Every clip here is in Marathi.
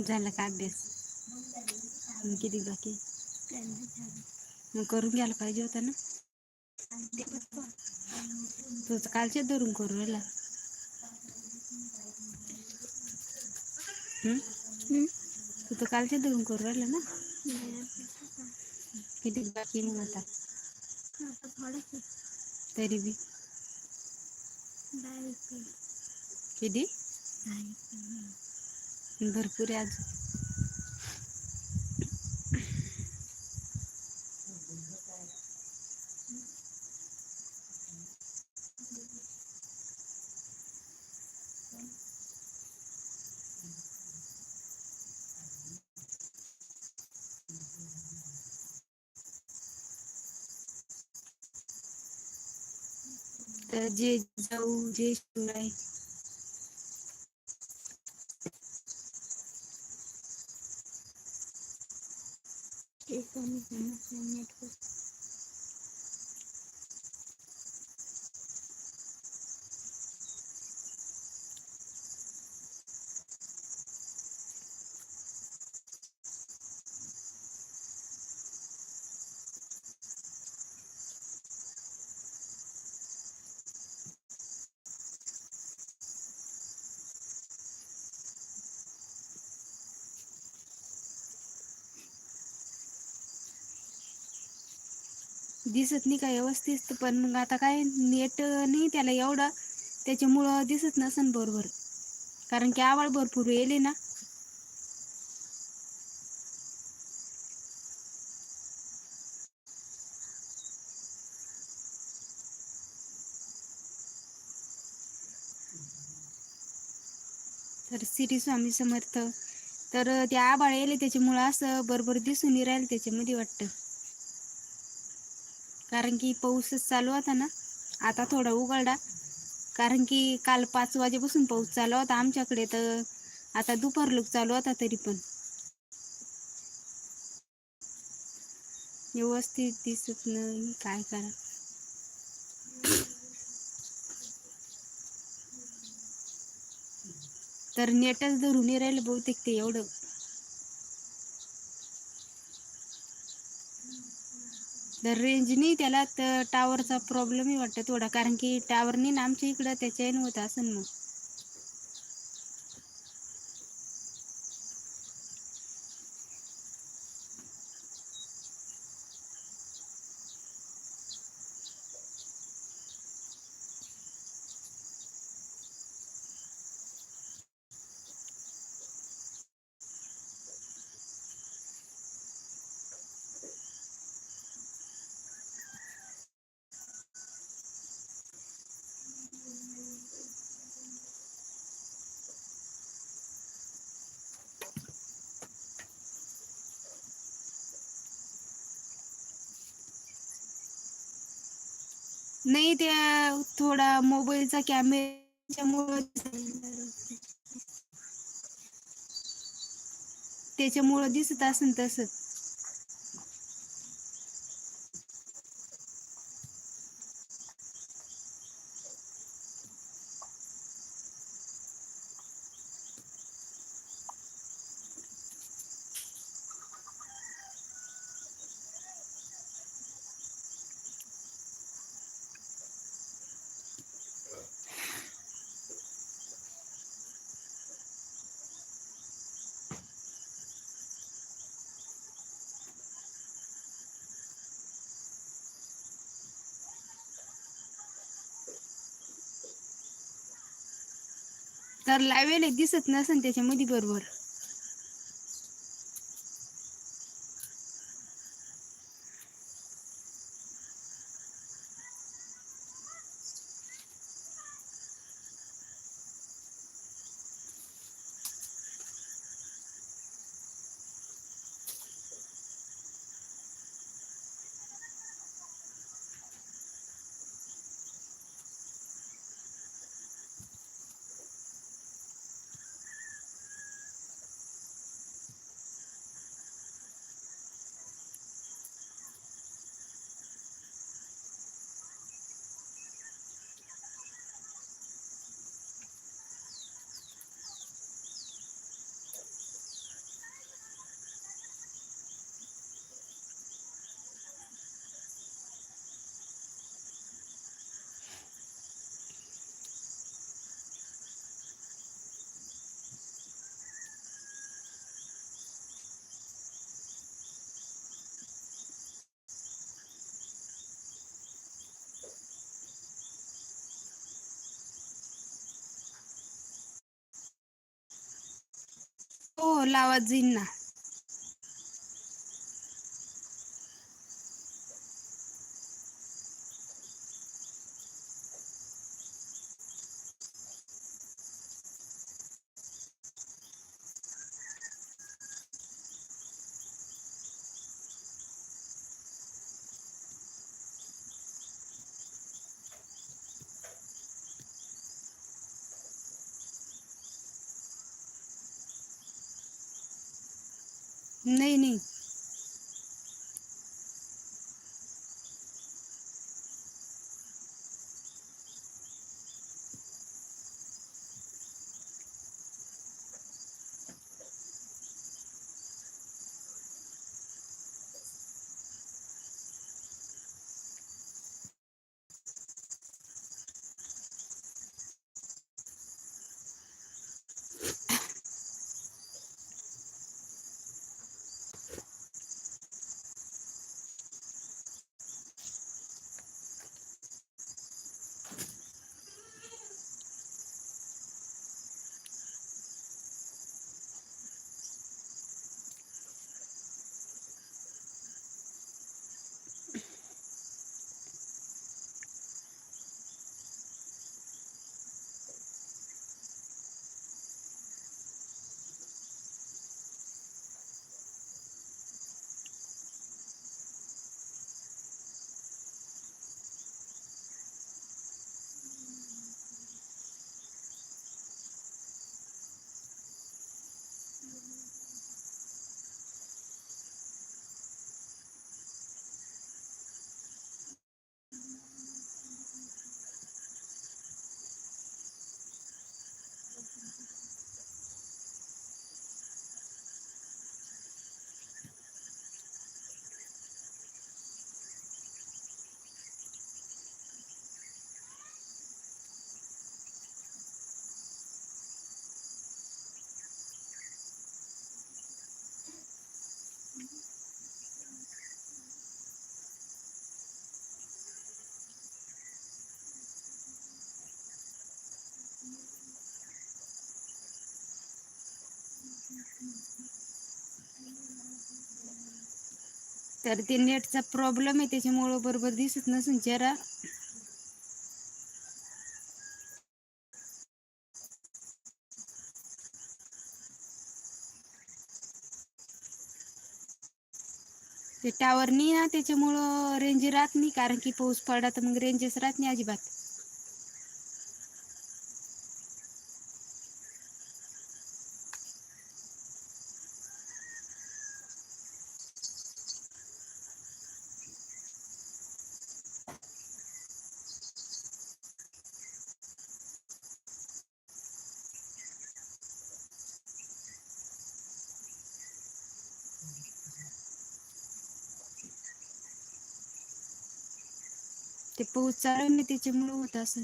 झाला का अभ्यास? किती बाकी? मग करून घ्यायला पाहिजे होता ना? तूच कालचे धरून करू राहिला. तू तर कालचे धरून करू राहिला ना? किती बाकी मग आता? तरी बी. किती? भरपूर आहे जे जाऊ जे शिवाय दिसत नाही का व्यवस्थित पण मग आता काय नेट नाही त्याला एवढं त्याच्यामुळं दिसत नसन बरोबर. कारण की आवाळ भरपूर येले ना. तर श्री स्वामी समर्थ तर ते आबाळ येले त्याच्यामुळं असं बरोबर दिसून राहील त्याच्यामध्ये वाटतं. कारण की पाऊसच चालू होता ना. आता थोडा उघडा. कारण की काल पाच वाजेपासून पाऊस चालू होता आमच्याकडे तर आता दुपार लोक चालू होता तरी पण. व्यवस्थित दिसत नाही काय करा तर नेटच धरून राहिलं बहुतेक ते एवढं. तर रेंजनी त्याला तर टावरचा प्रॉब्लेमही वाटतं थोडा. कारण की टावर ना आमच्या इकडं त्याच्या होत असेल मग. नाही त्या थोडा मोबाईलचा कॅमेऱ्यामुळे त्याच्यामुळं दिसत असेल तसं. तर लावेल दिसत नसेल त्याच्यामध्ये बरोबर. हो लावा ना नाही तर ते नेटचा प्रॉब्लेम आहे त्याच्यामुळं बरोबर दिसत नसून जरा ते टावर नाही ना त्याच्यामुळं रेंज राहत नाही कारण की पाऊस पडला तर मग रेंजच राहत नाही अजिबात. ते पाऊस चालू नाही त्याच्यामुळं होत असं.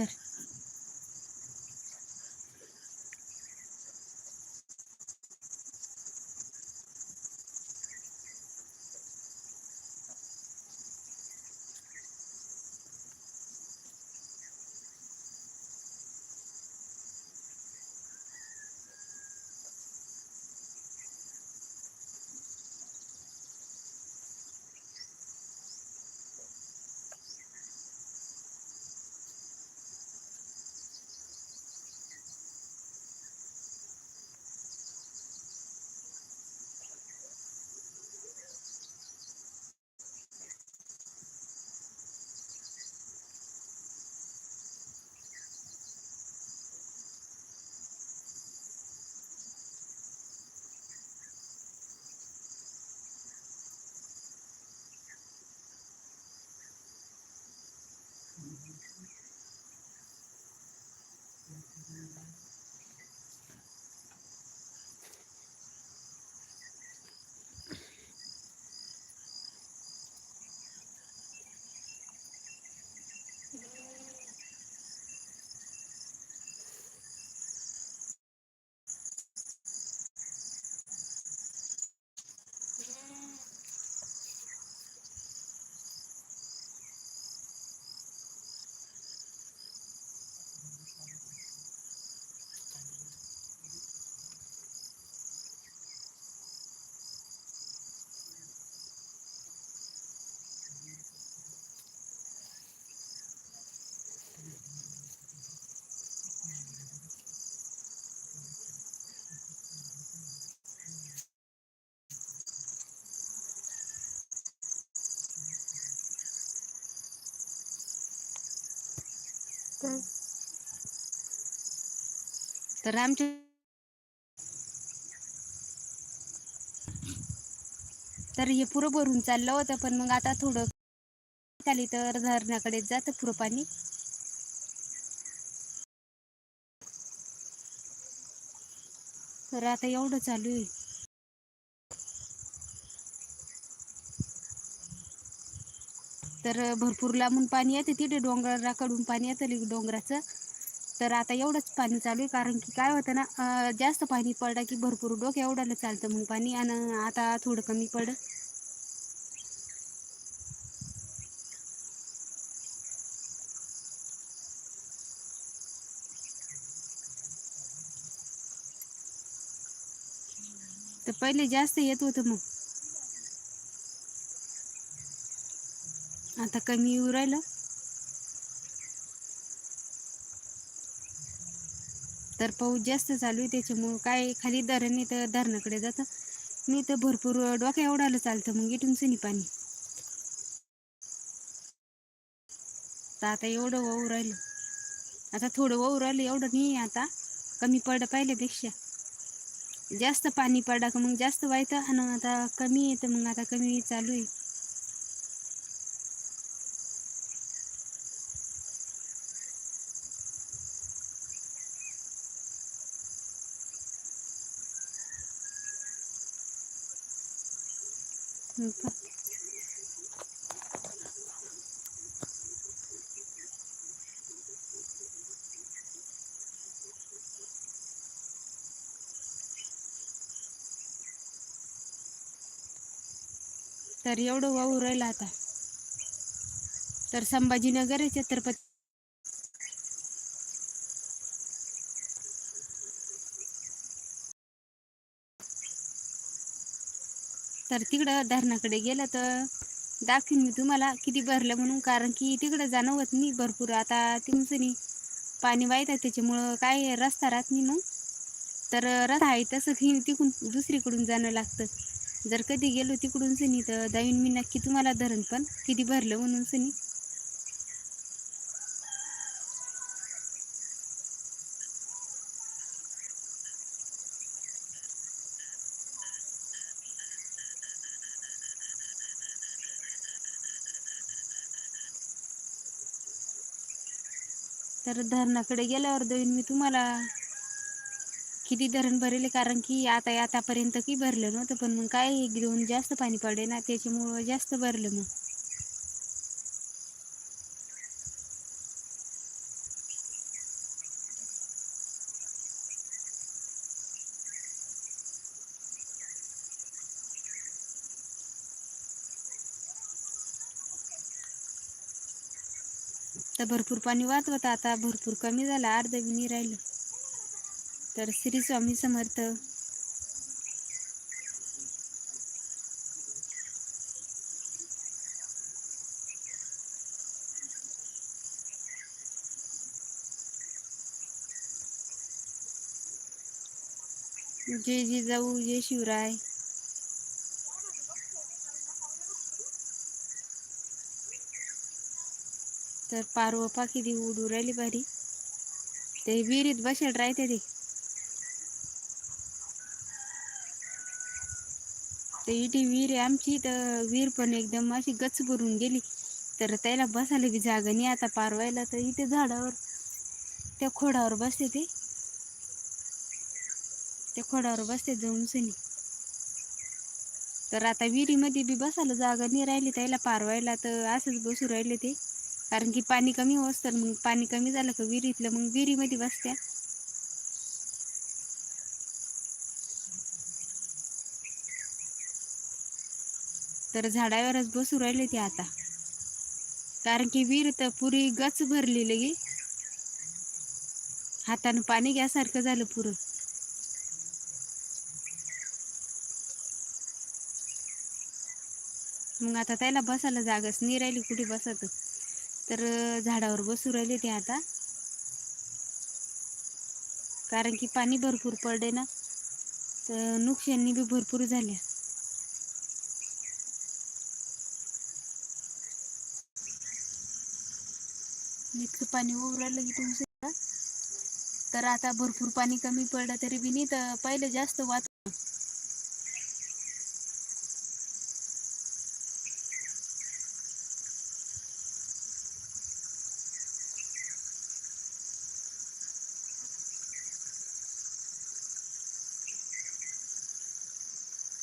तर तर आमच्या तर हे पुरं भरून चाललं होतं पण मग आता थोडं खाली तर धरणाकडे जातं पुरं पाणी. तर आता एवढं चालू आहे. तर भरपूर लांबून पाणी येते तिथे डोंगराकडून पाणी येतं डोंगराचं. तर आता एवढंच पाणी चालू आहे कारण की काय होतं ना जास्त पाणी पडलं की भरपूर डोकं एवढ्याला चालतं मग पाणी आणि आता थोडं कमी पडलं. तर पहिले जास्त येत होतं मग. आता कमी येऊ राहिलं. तर पाऊस जास्त चालू आहे त्याच्यामुळं काय खाली धरण आहे तर धरणाकडे जातं. मी तर भरपूर डोक्या एवढालं चालतं मग इथून सुनी पाणी. तर आता एवढं वाहू राहिलं. आता थोडं वाहू राहिलं एवढं नाही आहे आता. कमी पडलं पहिल्यापेक्षा. जास्त पाणी पडा का मग जास्त व्हायचं आणि आता कमी येतं मग आता कमी चालू आहे. तर एवढं वाहू राहिलं आता. तर संभाजीनगर छत्रपती तर तिकडं धरणाकडे गेलं तर दाखवीन मी तुम्हाला किती भरलं म्हणून. कारण की तिकडं जाणं होत नाही भरपूर. आता तिमचं पाणी वाहत आहे त्याच्यामुळं काय रस्ता राहत नाही मग. तर रस्ता आहे तसं की तिकडून दुसरीकडून जाणं लागतं. जर कधी गेलो तिकडून सनी तर जाईन मी नक्की तुम्हाला धरण पण किती भरलं म्हणून सनी तर धरणाकडे गेल्यावर देईन मी तुम्हाला. किती धरण भरेल कारण की आता आतापर्यंत की भरलं नव्हतं पण मग काय घेऊन जास्त पाणी पडे ना त्याच्यामुळं जास्त भरलं मग. तर भरपूर पाणी वाहत होतं आता भरपूर कमी झालं अर्ध विनी राहिलं. तर श्री स्वामी समर्थ. जय जिजाऊ जय शिवराय. तर पारवं पाकी ती उडू राहिली भारी. ते विहिरीत बसेल राहते ते. तर इथे विहीर आहे आमची तर विहीर पण एकदम अशी गच भरून गेली. तर त्याला बसायला बी जागा नाही आता पारवायला तर इथे झाडावर त्या खोडावर बसते ते. त्या खोडावर बसते जमसनी तर आता विहिरीमध्ये बी बसायला जागा नाही राहिली त्याला पारवायला तर असंच बसू राहिले ते. कारण की पाणी कमी तर मग पाणी कमी झालं का विहिरीतलं मग विहिरीमध्ये बसत्या. तर झाडावरच बसू राहिले ते आता. कारण की विहीर तर पुरी गच भरली लगी. हातानं पाणी घ्यासारखं झालं पुरं. मग आता त्याला बसायला जागाच नाही राहिली कुठे बसत. तर झाडावर बसू राहिले ते आता. कारण की पाणी भरपूर पडले ना तर नुकसानी बी भरपूर झाल्या. इतकं पाणी ओवरायला राहिलं की तुमचं तर आता भरपूर पाणी कमी पडलं तरी बी नाही तर पहिले जास्त वात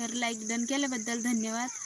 तर लाईक डन केल्याबद्दल धन्यवाद.